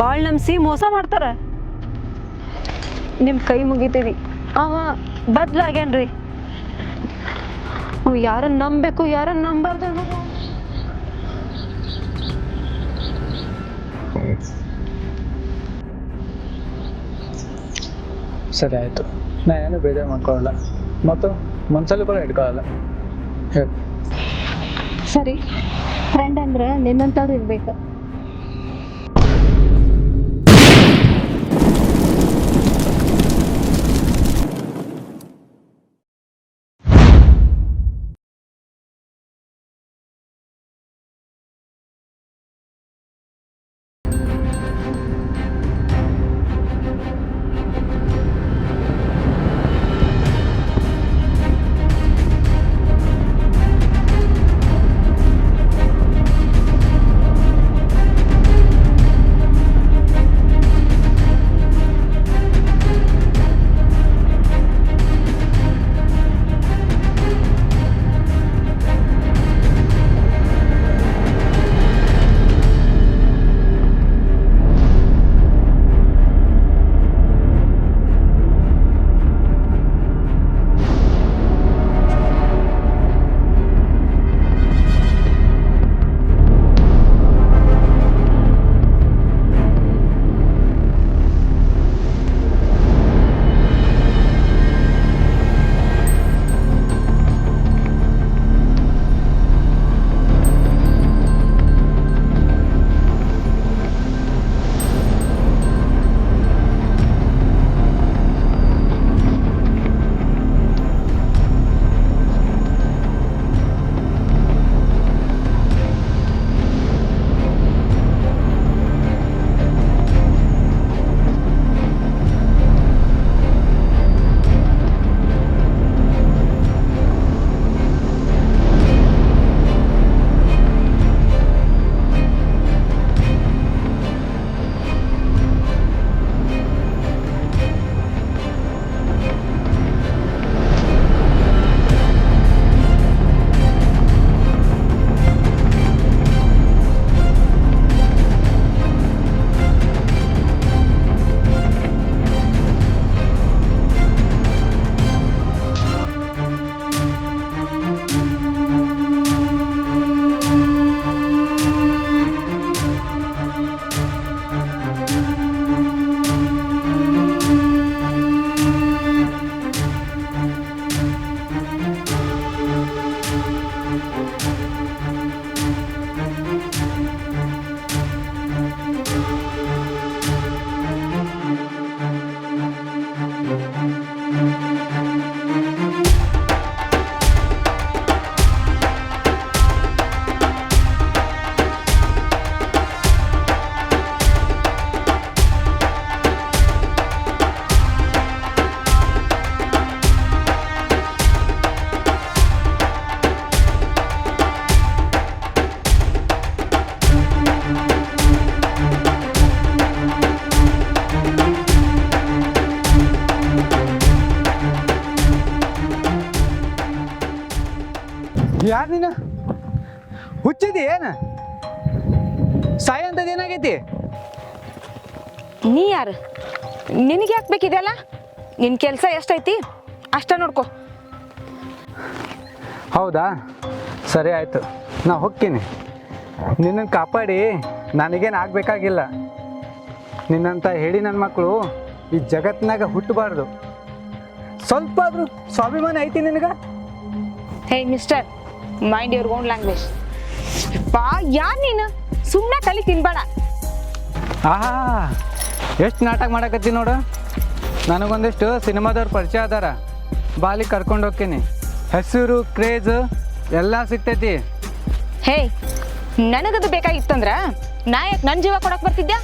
ಭಾಳ ನಂಬಿಸಿ ಮೋಸ ಮಾಡ್ತಾರ. ನಿಮ್ಮ ಕೈ ಮುಗಿತೀವಿ ಅವ ಬದ್ಲಾಗೇನ್ರಿ ಅವ್ ಯಾರನ್ನ ನಂಬಬೇಕು ಯಾರನ್ನ ನಂಬಾರ್ದು ಸರಿ ಆಯ್ತು. ನಾ ಏನು ಬೇಜಾರು ಮಾಡ್ಕೊಳ್ಳಲ್ಲ ಮತ್ತು ಮನ್ಸಲ್ಲಿ ಕೂಡ ಇಟ್ಕೊಳ್ಳಲ್ಲ ಹೇಳಿ. ಸರಿ. ಫ್ರೆಂಡ್ ಅಂದ್ರೆ ನಿನ್ನಂತವ್ರು ಇರ್ಬೇಕು. ಏನು ಸಾಯ ಅಂತದ್ ಏನಾಗೈತಿ ನೀ ಯಾರು? ನಿನಗೆ ಯಾಕೆ ಬೇಕಿದೆಯಲ್ಲ ನಿನ್ನ ಕೆಲಸ ಎಷ್ಟೈತಿ? ಅಷ್ಟ ನೋಡ್ಕೊ. ಹೌದಾ? ಸರಿ ಆಯಿತು. ನಾ ಹೋಗ್ತೀನಿ. ನಿನ್ನನ್ನು ಕಾಪಾಡಿ. ನನಗೇನು ಆಗಬೇಕಾಗಿಲ್ಲ. ನಿನ್ನಂತ ಹೇಳಿ ನನ್ನ ಮಕ್ಕಳು ಈ ಜಗತ್ತಿನಾಗ ಹುಟ್ಟಬಾರ್ದು ಸ್ವಲ್ಪ ಆದರೂ ಸ್ವಾಭಿಮಾನ ಐತಿ ನಿನಗೆ? Hey mister mind your own language ಪಾ ಯಾರು ನೀನು? ಸುಮ್ಮನೆ ತಲೆ ತಿನ್ಬೇಡ. ಆಹಾ ಎಷ್ಟು ನಾಟಕ ಮಾಡಕತ್ತಿ ನೋಡು. ನನಗೊಂದಿಷ್ಟು ಸಿನಿಮಾದವ್ರು ಪರಿಚಯ ಅದಾರ. ಬಾಲಿ ಕರ್ಕೊಂಡು ಹೋಗ್ತೀನಿ. ಹೆಸರು ಕ್ರೇಜ್ ಎಲ್ಲ ಸಿಗ್ತೈತಿ. ಹೇ ನನಗದು ಬೇಕಾಗಿತ್ತಂದ್ರ ನಾ ಯಾಕೆ ನನ್ನ ಜೀವ ಕೊಡಕ್ ಬರ್ತಿದ್ಯಾ?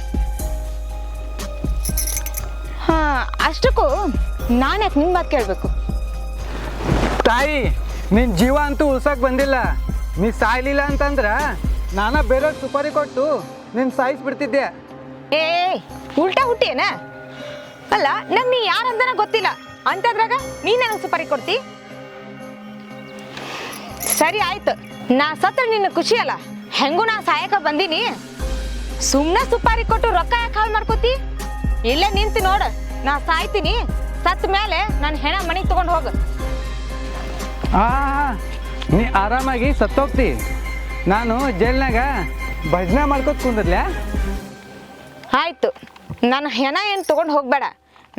ಹಾ ಅಷ್ಟಕ್ಕೂ ನಾನು ಯಾಕೆ ನಿಮ್ಮ ಮಾತು ಕೇಳಬೇಕು? ತಾಯಿ ನಿನ್ನ ಜೀವ ಅಂತೂ ಉಳ್ಸಕ್ ಬಂದಿಲ್ಲ. ನೀ ಸಾಯ್ಲಿಲ್ಲ ಅಂತಂದ್ರ ನಾನ ಬೇರೆ ಸುಪಾರಿ ಕೊಟ್ಟು ನಿನ್ನ ಸಾಯಿಸ್ಬಿಡ್ತಿದ್ದೆ ಏ ಉಲ್ಟಾ ಹುಟ್ಟಿಯೇನ? ಅಲ್ಲ ನಂಗೆ ನೀ ಯಾರಂದನ ಗೊತ್ತಿಲ್ಲ. ಅಂತದ್ರಾಗ ನೀ ನನಗೆ ಸುಪಾರಿ ಕೊಡ್ತಿ? ಸರಿ ಆಯ್ತು. ನಾ ಸತ್ತ ನಿನ್ನ ಖುಷಿ ಅಲ್ಲ. ಹೆಂಗೂ ನಾ ಸಾಯಕ ಬಂದೀನಿ. ಸುಮ್ಮನೆ ಸುಪಾರಿ ಕೊಟ್ಟು ರೊಕ್ಕ ಯಾಕೆ ಹಾಳು ಮಾಡ್ಕೋತಿ? ಇಲ್ಲೇ ನಿಂತು ನೋಡ. ನಾ ಸಾಯ್ತೀನಿ. ಸತ್ ಮೇಲೆ ನನ್ನ ಹೆಣ ಮನೆಗೆ ತಗೊಂಡು ಹೋಗು. ಆ. ನೀ ಆರಾಮಾಗಿ ಸತ್ತೋಗ್ತಿ. ನಾನು ಜೈಲ್ನಾಗ ಭಜನೆ ಮಾಡ್ಕೋತ ಕುಂದಿರ್ಲ್ಯಾ ಆಯ್ತು. ನನ್ನ ಹೆಣ ಏನು ತೊಗೊಂಡು ಹೋಗ್ಬೇಡ.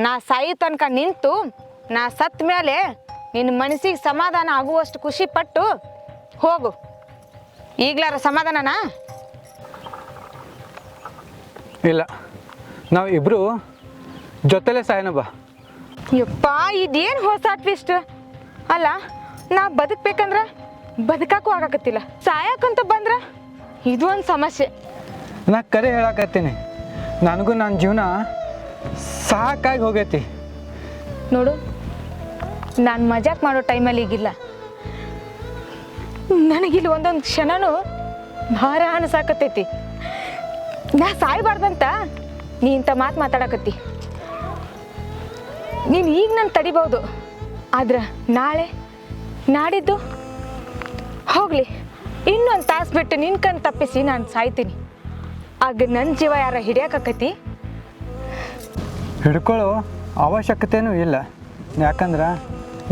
ನಾ ಸಾಯಿ ತನಕ ನಿಂತು ನಾ ಸತ್ ಮೇಲೆ ನಿನ್ನ ಮನಸ್ಸಿಗೆ ಸಮಾಧಾನ ಆಗುವಷ್ಟು ಖುಷಿ ಪಟ್ಟು ಹೋಗು. ಈಗ್ಲಾರ ಸಮಾಧಾನನಾ? ಇಲ್ಲ. ನಾವು ಇಬ್ರು ಜೊತೆಲೆ ಸಾಯನ ಬಾ ಯಪ್ಪ ಇದೇನು ಹೊಸ ಟ್ವಿಸ್ಟ್ ಅಲ್ಲ ನಾ ಬದುಕ್ಬೇಕಂದ್ರ ಬದುಕಾಕು ಆಗಾಕತ್ತಿಲ್ಲ. ಸಾಯಕಂತ ಬಂದ್ರ ಇದು ಒಂದು ಸಮಸ್ಯೆ. ನಾ ಕರೆ ಹೇಳಕತ್ತೀನಿ. ನನಗೂ ನನ್ನ ಜೀವನ ಸಾಕಾಗಿ ಹೋಗೈತಿ. ನೋಡು ನಾನು ಮಜಾಕ್ ಮಾಡೋ ಟೈಮಲ್ಲಿ ಈಗಿಲ್ಲ. ನನಗಿಲ್ಲಿ ಒಂದೊಂದು ಕ್ಷಣನೂ ಭಾರ ಅನಿಸಾಕತ್ತೈತಿ. ನಾ ಸಾಯ್ಬಾರ್ದಂತ ನೀ ಇಂಥ ಮಾತು ಮಾತಾಡಕತ್ತಿ. ನೀನು ಈಗ ನಾನು ತಡಿಬೋದು ಆದ್ರೆ ನಾಳೆ ನಾಡಿದ್ದು? ಹೋಗ್ಲಿ ಇನ್ನೊಂದು ತಾಸು ಬಿಟ್ಟು ನಿನ್ ಕಣ್ ತಪ್ಪಿಸಿ ನಾನು ಸಾಯ್ತೀನಿ. ಆಗ ನನ್ನ ಜೀವ ಯಾರ ಹಿಡಿಯೋಕತ್ತೈತಿ ಹಿಡ್ಕೊಳ್ಳೋ ಅವಶ್ಯಕತೆನೂ ಇಲ್ಲ. ಯಾಕಂದ್ರೆ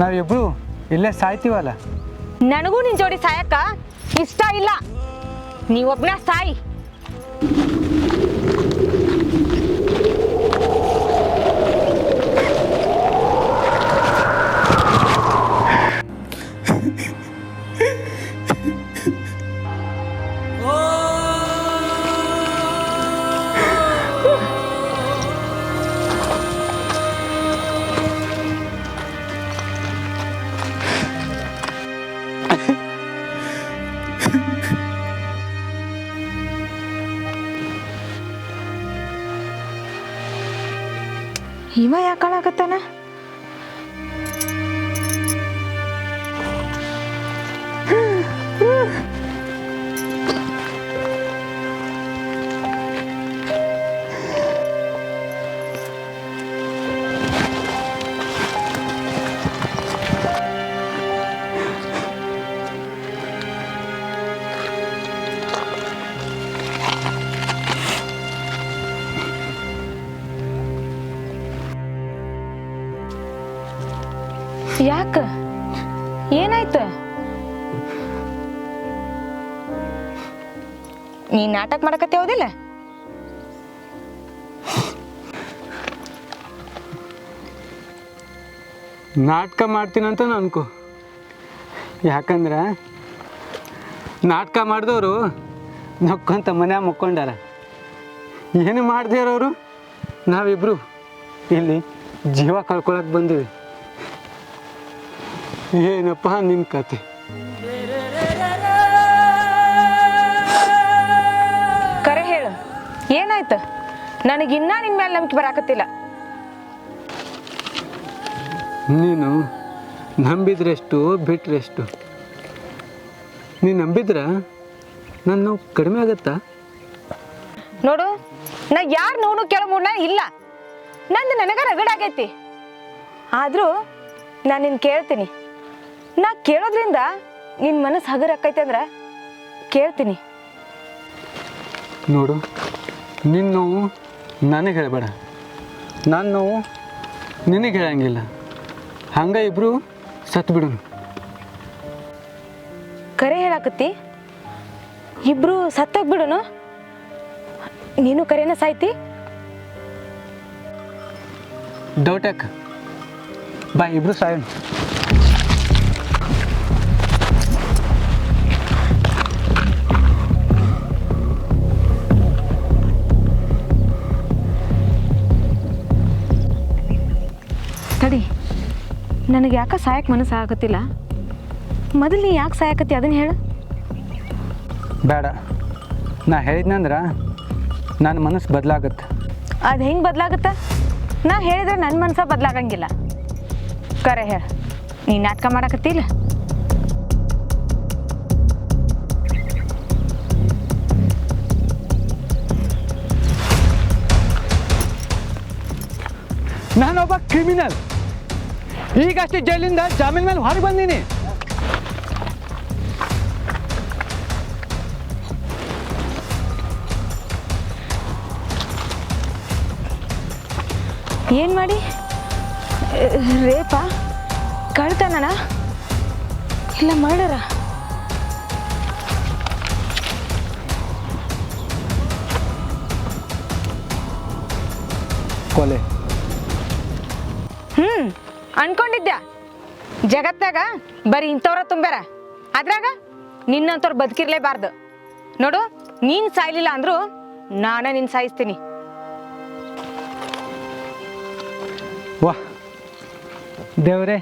ನಾವಿಬ್ರು ಇಲ್ಲೇ ಸಾಯ್ತೀವಲ್ಲ? ನನಗೂ ನಿನ್ ಜೋಡಿ ಸಾಯಕ್ಕ ಇಷ್ಟ ಇಲ್ಲ. ನೀವೊಬ್ನ ಸಾಯಿ. から ಯಾಕ? ಏನಾಯ್ತು? ನೀ ನಾಟಕ ಮಾಡಕತ್ತೆ ಹೌದಿಲ್ಲ? ನಾಟಕ ಮಾಡ್ತೀನಂತ ಅನ್ಕೋ. ಯಾಕಂದ್ರೆ ನಾಟಕ ಮಾಡಿದವರು ನಕ್ಕೊಂತ ಮನ್ಯಾಗ ಮುಕ್ಕೊಂಡಾರ. ಏನು ಮಾಡ್ದಿರೋರು ನಾವಿಬ್ರು. ಇಲ್ಲಿ ಜೀವ ಕಳ್ಕೊಳಕ್ ಬಂದೀವಿ. ಏನಪ್ಪ ನಿನ್ನ ಕತೆ ಕರೆ ಹೇಳು. ಏನಾಯ್ತು? ನನಗಿನ್ನ ನಿನ್ ಮೇಲೆ ನಂಬಿಕೆ ಬರಾಕತ್ತಿಲ್ಲ. ನೀನು ನಂಬಿದ್ರೆಷ್ಟು ಬಿಟ್ರೆಷ್ಟು? ನೀನು ನಂಬಿದ್ರ? ನನ್ನ ನೋವು ಕಡಿಮೆ ಆಗತ್ತಾ? ನೋಡು ನಾ ಯಾರು ನೋಡು ಕೇಳೋ ಇಲ್ಲ. ನಂದು ನನಗ ರಗಡಾಗೈತಿ ಆದ್ರೂ ನಾನು ನಿನ್ನ ಕೇಳ್ತೀನಿ. ನಾ ಕೇಳೋದ್ರಿಂದ ನಿನ್ ಮನಸ್ಸು ಹಗರ್ ಆಕೈತೆ ಅಂದ್ರ ಕೇಳ್ತೀನಿ. ನೋಡು ನಿನ್ನ ನೋವು ನನಗೆ ಹೇಳಬೇಡ. ನನ್ನ ನೋವು ನಿನಗೆ ಹೇಳಂಗಿಲ್ಲ ಹಂಗ ಇಬ್ರು ಸತ್ ಬಿಡು ಕರೆ ಹೇಳಾಕತ್ತಿ. ಇಬ್ರು ಸತ್ತೋಗ್ಬಿಡುನು ನೀನು ಕರೆನ ಸಾಯ್ತಿ. ಡೌಟ್ ಯಾಕ ಬಾ ಇಬ್ರು ಸಾಯೋಣ. ನನಗೆ ಯಾಕೆ ಸಾಯಕ್ಕೆ ಮನಸ್ಸು ಆಗತ್ತಿಲ್ಲ? ಮೊದಲು ನೀ ಯಾಕೆ ಸಾಯಕತ್ತಿ? ಅದನ್ನ ಹೇಳು. ಬೇಡ. ನಾ ಹೇಳಿದ್ನಂದ್ರೆ ನನ್ನ ಮನಸ್ಸು ಬದಲಾಗತ್ತೆ. ಅದು ಹೆಂಗೆ ಬದಲಾಗುತ್ತ? ನಾ ಹೇಳಿದ್ರೆ ನನ್ನ ಮನಸ್ಸ ಬದಲಾಗಂಗಿಲ್ಲ. ಕರೆ ಹೇಳ. ನೀ ನಾಟಕ ಮಾಡಕತ್ತಿಲ್ಲ ನಾನೊಬ್ಬ ಕ್ರಿಮಿನಲ್. ಈಗಷ್ಟೇ ಜೈಲಿಂದ ಜಾಮೀನ್ ಮೇಲೆ ಹೊರಗೆ ಬಂದೀನಿ. ಏನ್ ಮಾಡಿ? ರೇಪಾ? ಕಳ್ತಾನ ಇಲ್ಲ ಮರ್ಡರ? ಕೊಲೆ. ಹ್ಮ್. ಅನ್ಕೊಂಡಿದ್ದೆ ಜಗತ್ತಾಗ ಬರೀ ಇಂಥವ್ರ ತುಂಬ್ಯಾರ. ಅದ್ರಾಗ ನಿನ್ನಂಥವ್ರು ಬದುಕಿರ್ಲೇಬಾರ್ದು. ನೋಡು ನೀನು ಸಾಯ್ಲಿಲ್ಲ ಅಂದ್ರು ನಾನೇ ನಿನ್ನ ಸಾಯಿಸ್ತೀನಿ. ವಾ. ದೇವ್ರೆ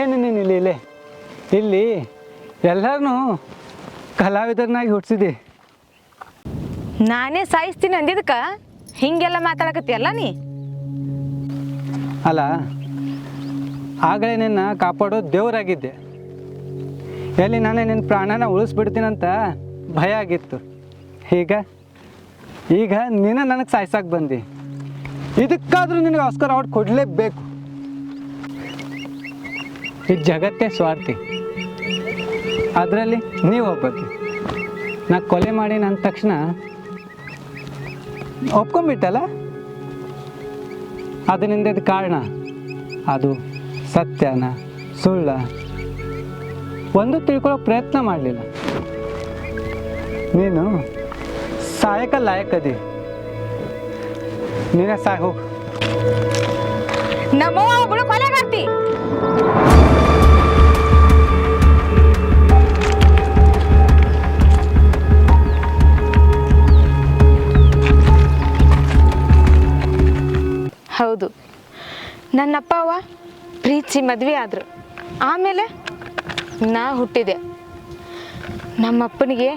ಏನು ನೀನು ಇಲ್ಲಿ ಇಲ್ಲಿ? ಇಲ್ಲಿ ಎಲ್ಲರನ್ನೂ ಕಲಾವಿದರನ್ನಾಗಿ ಹುಟ್ಟಿಸಿದಿ ನಾನೇ ಸಾಯಿಸ್ತೀನಿ ಅಂದಿದ್ದಕ್ಕ ಹಿಂಗೆಲ್ಲ ಮಾತಾಡಕತ್ತೀಯಲ್ಲ ನೀ? ಅಲ್ಲ ಆಗಲೇ ನಿನ್ನ ಕಾಪಾಡೋ ದೇವರಾಗಿದ್ದೆ. ಎಲ್ಲಿ ನಾನೇ ನಿನ್ನ ಪ್ರಾಣನ ಉಳಿಸ್ಬಿಡ್ತೀನಂತ ಭಯ ಆಗಿತ್ತು. ಈಗ ಈಗ ನೀನು ನನಗೆ ಸಾಯ್ಸಕ್ಕೆ ಬಂದು. ಇದಕ್ಕಾದರೂ ನಿನಗೆ ಆಸ್ಕರ್ ಅವಾರ್ಡ್ ಕೊಡಲೇಬೇಕು. ಈ ಜಗತ್ತೇ ಸ್ವಾರ್ಥಿ. ಅದರಲ್ಲಿ ನೀವು ಒಬ್ಬಕ್ಕೆ ನಾ ಕೊಲೆ ಮಾಡಿ ಅಂದ ತಕ್ಷಣ ಒಪ್ಕೊಂಬಿಟ್ಟಲ್ಲ ಅದರಿಂದ ಕಾರಣ? ಅದು ಸತ್ಯನ ಸುಳ್ಳ. ಒಂದು ತಿಳ್ಕೊಳ್ಳೋಕೆ ಪ್ರಯತ್ನ ಮಾಡಲಿಲ್ಲ. ನೀನು ಸಾಯಕ ಲಾಯಕದಿ. ನೀನ ಸಾಯ್ ಹೋಗು. ನಮ್ಮವ್ವ ಒಬ್ಳು ಕೊಲೆಗಾರ್ತಿ. ಹೌದು. ನನ್ನಪ್ಪ ಅವ್ವ ಮದುವೆ ಆದ್ರು. ಆಮೇಲೆ ನಾ ಹುಟ್ಟಿದೆ. ನಮ್ಮಪ್ಪನಿಗೆ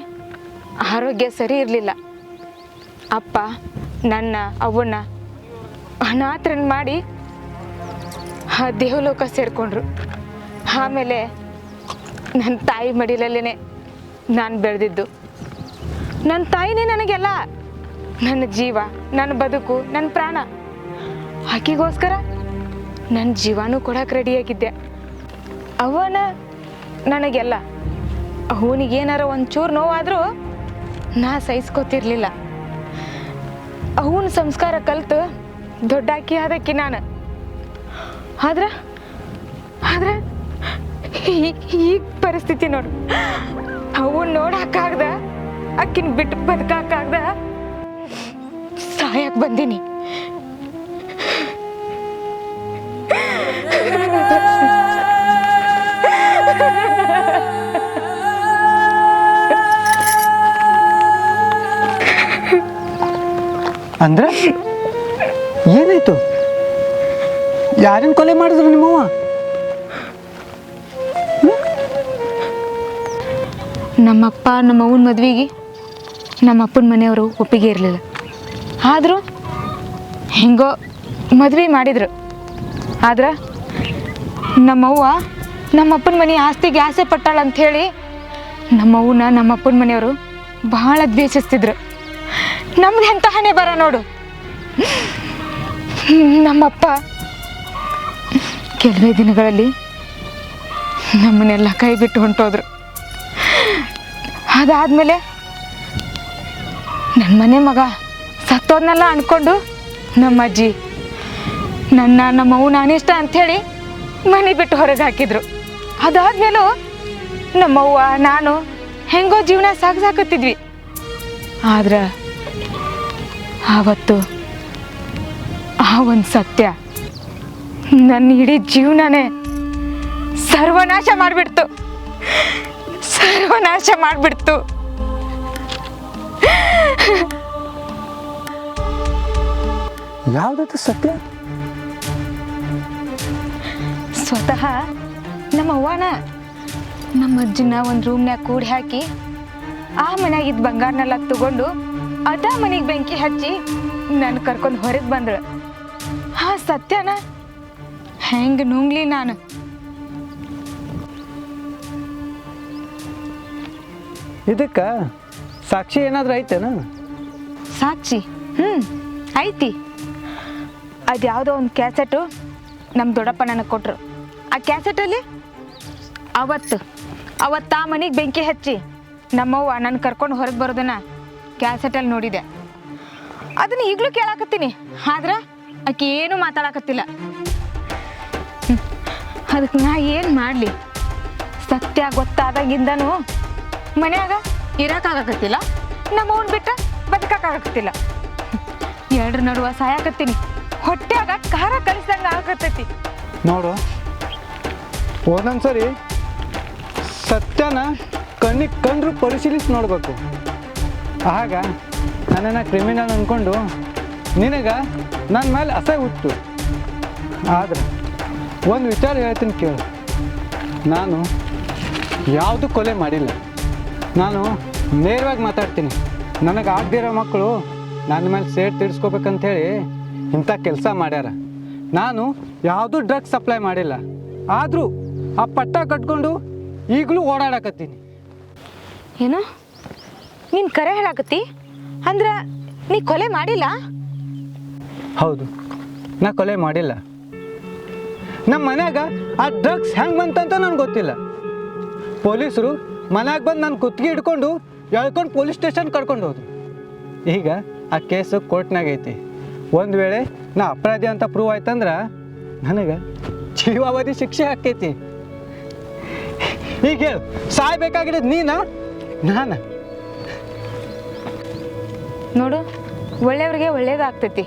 ಆರೋಗ್ಯ ಸರಿ ಇರಲಿಲ್ಲ. ಅಪ್ಪ, ನನ್ನ, ಅವ್ವನ್ನ ಅನಾಥರನ್ನ ಮಾಡಿ ಆ ದೇವಲೋಕ ಸೇರಿಕೊಂಡ್ರು. ಆಮೇಲೆ ನನ್ನ ತಾಯಿ ಮಡಿಲಲ್ಲೇ ನಾನು ಬೆಳೆದಿದ್ದು. ನನ್ನ ತಾಯಿನೇ ನನಗೆಲ್ಲ ನನ್ನ ಜೀವ, ನನ್ನ ಬದುಕು, ನನ್ನ ಪ್ರಾಣ. ಆಕೆಗೋಸ್ಕರ ನನ್ನ ಜೀವನೂ ಕೊಡಕ್ಕೆ ರೆಡಿಯಾಗಿದ್ದೆ ಅವನ ನನಗೆಲ್ಲ. ಅವನಿಗೆ ಏನಾರ ಒಂಚೂರು ನೋವಾದರೂ ನಾ ಸಹಿಸ್ಕೋತಿರ್ಲಿಲ್ಲ. ಅವನ ಸಂಸ್ಕಾರ ಕಲ್ತು ದೊಡ್ಡಾಕಿ ಆದಕ್ಕಿ ನಾನು. ಆದ್ರೆ ಆದ್ರೆ ಈ- ಈ ಪರಿಸ್ಥಿತಿ ನೋಡು. ಅವನ್ ನೋಡಕ್ಕಾಗ್ದ ಅಕ್ಕಿನ ಬಿಟ್ಟು ಬದುಕಾಗ್ದ ಸಾಯಕ್ ಬಂದೀನಿ. ಅಂದ್ರೆ? ಏನಾಯ್ತು? ಯಾರನ್ನ ಕೊಲೆ ಮಾಡಿದ್ರು ನಿಮ್ಮವ್ವ? ನಮ್ಮಪ್ಪ ನಮ್ಮ ಅವನ ಮದ್ವೆಗೆ ನಮ್ಮ ಅಪ್ಪನ ಮನೆಯವರು ಒಪ್ಪಿಗೆ ಇರಲಿಲ್ಲ. ಆದರೂ ಹೆಂಗೋ ಮದುವೆ ಮಾಡಿದ್ರು. ಆದ್ರೆ ನಮ್ಮವ್ವ ನಮ್ಮಪ್ಪನ ಮನೆ ಆಸ್ತಿಗೆ ಆಸೆ ಪಟ್ಟಾಳ ಹೇಳಿ ನಮ್ಮವ್ವನ ನಮ್ಮಪ್ಪನ ಮನೆಯವರು ಬಹಳ ದ್ವೇಷಿಸ್ತಿದ್ರು. ನಮ್ದು ಎಂತ ಹಣೆ ಬರ ನೋಡು. ನಮ್ಮಪ್ಪ ಕೆಲವೇ ದಿನಗಳಲ್ಲಿ ನಮ್ಮನ್ನೆಲ್ಲ ಕೈ ಬಿಟ್ಟು ಹೊಂಟೋದ್ರು. ಅದಾದ್ಮೇಲೆ ನನ್ನ ಮನೆ ಮಗ ಸತ್ತೋದ್ನೆಲ್ಲ ಅನ್ಕೊಂಡು ನಮ್ಮ ಅಜ್ಜಿ ನನ್ನ, ನಮ್ಮ ನಾನಿಷ್ಟ ಅಂಥೇಳಿ ಮನೆ ಬಿಟ್ಟು ಹೊರಗೆ ಹಾಕಿದ್ರು. ಅದಾದ್ಮೇಲೂ ನಮ್ಮವ್ವ, ನಾನು ಹೆಂಗೋ ಜೀವನ ಸಾಗಿಸಾಕತ್ತಿದ್ವಿ. ಆದ್ರೆ ಆವತ್ತು ಆ ಒಂದು ಸತ್ಯ ನನ್ನ ಇಡೀ ಜೀವನನೇ ಸರ್ವನಾಶ ಮಾಡಿಬಿಡ್ತು. ಸರ್ವನಾಶ ಮಾಡಿಬಿಡ್ತು. ಯಾವುದದು ಸತ್ಯ? ಸ್ವತಃ ನಮ್ಮ ಅವ್ವನ ನಮ್ಮ ಅಜ್ಜನ ಒಂದು ರೂಮ್ನ್ಯಾಗ ಕೂಡಿ ಹಾಕಿ ಆ ಮನ್ಯಾಗಿದ್ದ ಬಂಗಾರನೆಲ್ಲ ತಗೊಂಡು ಅದ ಮನೆಗೆ ಬೆಂಕಿ ಹಚ್ಚಿ ನನ್ನ ಕರ್ಕೊಂಡು ಹೊರಗೆ ಬಂದಳು. ಹಾ ಸತ್ಯನ? ಹೆಂಗೆ ನುಂಗ್ಲಿ ನಾನು? ಇದಕ್ಕ ಸಾಕ್ಷಿ ಏನಾದರೂ ಐತೇನ? ಸಾಕ್ಷಿ? ಹ್ಞೂ ಐತಿ. ಅದು ಯಾವುದೋ ಒಂದು ಕ್ಯಾಸೆಟು ನಮ್ಮ ದೊಡ್ಡಪ್ಪ ನನಗೆ ಕೊಟ್ಟರು ಆ ಕ್ಯಾಸೆಟಲ್ಲಿ ಅವತ್ತು ಅವತ್ತು ಆ ಮನೆಗೆ ಬೆಂಕಿ ಹಚ್ಚಿ ನಮ್ಮವ್ವ ನನ್ನ ಕರ್ಕೊಂಡು ಹೊರಗೆ ಬರೋದನ್ನ ಕ್ಯಾಸೆಟಲ್ಲಿ ನೋಡಿದೆ. ಅದನ್ನ ಈಗಲೂ ಕೇಳಾಕತ್ತೀನಿ. ಆದ್ರೆ ಆಕಿ ಏನು ಮಾತಾಡಕತ್ತಿಲ್ಲ. ಅದಕ್ಕೆ ನಾ ಏನು ಮಾಡಲಿ? ಸತ್ಯ ಗೊತ್ತಾದಾಗಿಂದನು ಮನ್ಯಾಗ ಇರಕ್ಕಾಗಕತ್ತಿಲ್ಲ ನಮ್ಮವ್ನ ಬಿಟ್ಟ ಬದುಕಕ್ಕಾಗಕತ್ತಿಲ್ಲ. ಎರಡ್ರ ನಡುವ ಸಾಯಾಕತ್ತೀನಿ. ಹೊಟ್ಟೆಯಾಗ ಖಾರ ಕಲಿಸ್ದಂಗೆ ಆಗಕತ್ತೈತಿ. ನೋಡು ಒಂದೊಂದ್ಸರಿ ಸತ್ಯನ ಕಣ್ಣಿಗೆ ಕಂಡ್ರು ಪರಿಶೀಲಿಸಿ ನೋಡಬೇಕು. ಆಗ ನನ್ನನ್ನು ಕ್ರಿಮಿನಲ್ ಅಂದ್ಕೊಂಡು ನಿನಗೆ ನನ್ನ ಮೇಲೆ ಅಸಹ್ಯ ಹುಟ್ಟು. ಆದ್ರೆ ಒಂದು ವಿಚಾರ ಹೇಳ್ತೀನಿ ಕೇಳು. ನಾನು ಯಾವುದು ಕೊಲೆ ಮಾಡಿಲ್ಲ. ನಾನು ನೇರವಾಗಿ ಮಾತಾಡ್ತೀನಿ. ನನಗೆ ಆಗದಿರೋ ಮಕ್ಕಳು ನನ್ನ ಮೇಲೆ ಸೇಡ್ ತೀರಿಸ್ಕೋಬೇಕಂತೇಳಿ ಇಂಥ ಕೆಲಸ ಮಾಡ್ಯಾರ. ನಾನು ಯಾವುದೂ ಡ್ರಗ್ಸ್ ಸಪ್ಲೈ ಮಾಡಿಲ್ಲ. ಆದರೂ ಆ ಪಟ್ಟ ಕಟ್ಕೊಂಡು ಈಗಲೂ ಓಡಾಡಕತ್ತೀನಿ. ಏನು? ನೀನ್ ಕರೆ ಹೇಳಾಕತ್ತಿ? ಅಂದ್ರ ನೀ ಕೊಲೆ ಮಾಡಿಲ್ಲ? ಹೌದು. ನಾ ಕೊಲೆ ಮಾಡಿಲ್ಲ. ನಮ್ಮ ಮನ್ಯಾಗ ಆ ಡ್ರಗ್ಸ್ ಹೆಂಗೆ ಬಂತಂತ ನನಗೆ ಗೊತ್ತಿಲ್ಲ. ಪೊಲೀಸರು ಮನ್ಯಾಗ ಬಂದು ನಾನು ಕುತ್ತಿಗೆ ಹಿಡ್ಕೊಂಡು ಎಳ್ಕೊಂಡು ಪೊಲೀಸ್ ಸ್ಟೇಷನ್ ಕರ್ಕೊಂಡು ಹೋದ್ರು. ಈಗ ಆ ಕೇಸು ಕೋರ್ಟ್ನಾಗ ಐತಿ. ಒಂದು ವೇಳೆ ನಾ ಅಪರಾಧಿ ಅಂತ ಪ್ರೂವ್ ಆಯ್ತಂದ್ರೆ ನನಗೆ ಜೀವಾವಧಿ ಶಿಕ್ಷೆ ಹಾಕೈತಿ ಈಗ ಹೇಳು, ಸಾಯ್ಬೇಕಾಗಿರೋದು ನೀನಾ? ನಾನು? ನೋಡು, ಒಳ್ಳೆಯವ್ರಿಗೆ ಒಳ್ಳೇದಾಗ್ತೈತಿ.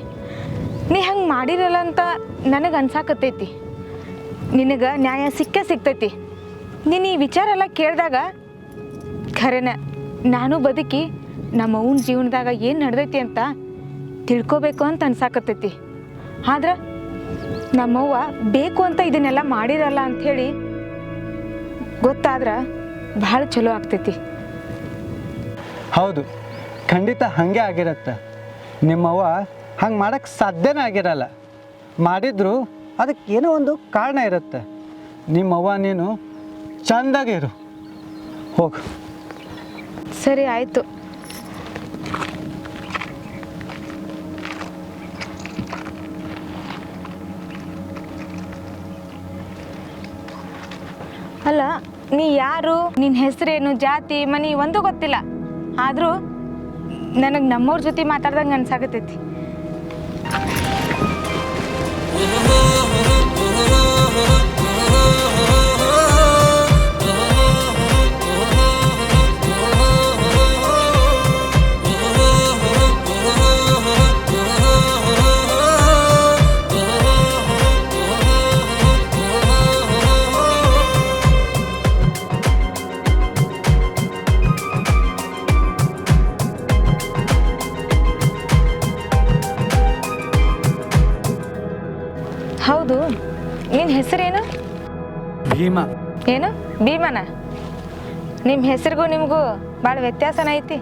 ನೀ ಹಂಗೆ ಮಾಡಿರಲ್ಲ ಅಂತ ನನಗೆ ಅನ್ಸಾಕತ್ತೈತಿ. ನಿನಗೆ ನ್ಯಾಯ ಸಿಕ್ಕೇ ಸಿಗ್ತೈತಿ. ನೀನು ಈ ವಿಚಾರ ಎಲ್ಲ ಕೇಳಿದಾಗ ಖರೇನ, ನಾನು ಬದುಕಿ ನಮ್ಮ ಅವ್ನ ಜೀವನದಾಗ ಏನು ನಡೆದೈತಿ ಅಂತ ತಿಳ್ಕೊಬೇಕು ಅಂತ ಅನ್ಸಾಕತ್ತೈತಿ. ಆದ್ರೆ ನಮ್ಮವ್ವ ಬೇಕು ಅಂತ ಇದನ್ನೆಲ್ಲ ಮಾಡಿರಲ್ಲ ಅಂಥೇಳಿ ಗೊತ್ತಾದ್ರೆ ಭಾಳ ಚಲೋ ಆಗ್ತೈತಿ. ಹೌದು. ಖಂಡಿತ ಹಾಗೆ ಆಗಿರತ್ತೆ. ನಿಮ್ಮವ್ವ ಹಂಗೆ ಮಾಡೋಕ್ಕೆ ಸಾಧ್ಯನೇ ಆಗಿರಲ್ಲ. ಮಾಡಿದ್ರು ಅದಕ್ಕೆ ಏನೋ ಒಂದು ಕಾರಣ ಇರುತ್ತೆ. ನಿಮ್ಮವ್ವ ನೀನು ಚಂದಾಗಿರು ಹೋಗು. ಸರಿ, ಆಯಿತು. ಅಲ್ಲ, ನೀ ಯಾರು? ನಿನ್ನ ಹೆಸರೇನು, ಜಾತಿ, ಮನಿ ಒಂದು ಗೊತ್ತಿಲ್ಲ. ಆದರೂ ನನಗೆ ನಮ್ಮವ್ರ ಜೊತೆ ಮಾತಾಡ್ದಂಗೆ ಅನ್ಸಾಕತ್ತೈತಿ. ಹೆಸರೇನು? ಭೀಮ. ಏನು? ಭೀಮನ? ನಿಮ್ಮ ಹೆಸರಿಗೂ ನಿಮಗೂ ಭಾಳ ವ್ಯತ್ಯಾಸನ ಐತಿ.